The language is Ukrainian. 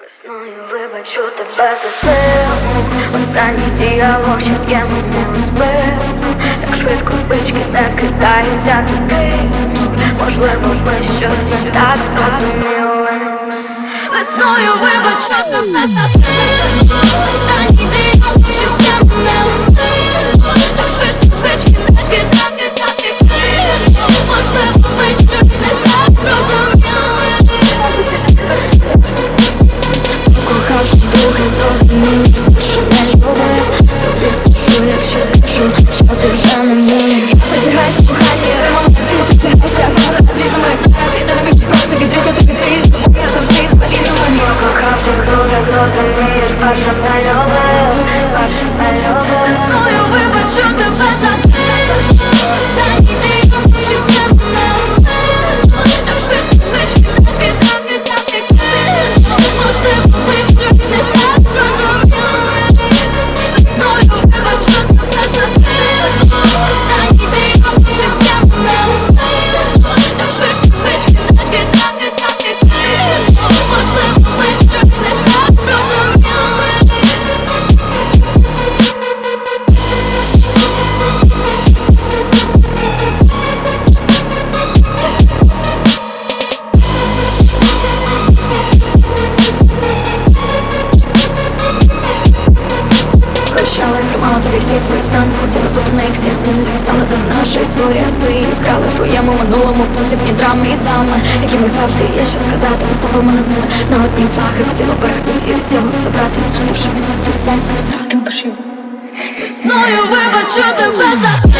Весною вибачу тебе за силу Останній діалог, щоб я мене успів Так швидко спички не кидаються туди. Можливо, ми щось не так зрозуміли. Весною вибачу тебе за силу Останній діалог, Друге зрозумів, що не любив Собі скажу, якщо скажу, що ти вже не мій Присягайся коханні ремонт Ти присягаєшся кожен з Я не не Весною вибачу тебе за твої стани Хотіла бути на іксі, стала це наша історія. Її вкрали в твоєму минулому. Подібні драми і дами Яким як завжди є що сказати. Поставив мене з ними на одні фахи. Хотіла берегти і від цього забрати. Зрадивши мене, ти сам собі зрадив. Весною вибачу тебе за